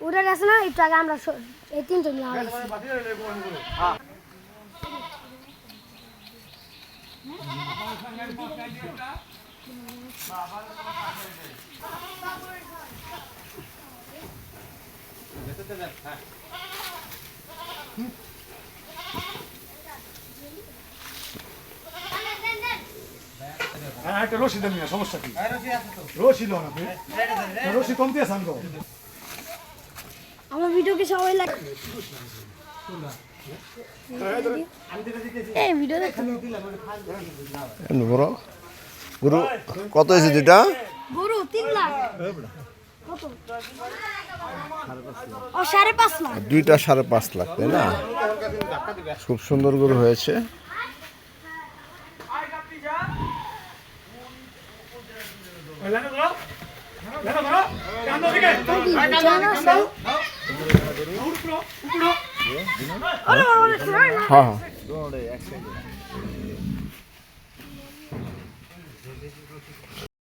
ওটা গেছে না একটু আগে আমরা এই তিনজন আসছি হ্যাঁ একটা রশি দেন মিয়া, সমস্যা কি? রশি দাও না আপনি রশি কমতে আসান গো আমার ভিডিওকে সবাই লাইক এই ভিডিও দেখো। বড়। গুরু কত হয়েছে দুটা গরু তিন লাখ। দুইটা সাড়ে পাঁচ লাখ তাই না? খুব সুন্দর গরু হয়েছে। হ্যাঁ হ্যাঁ।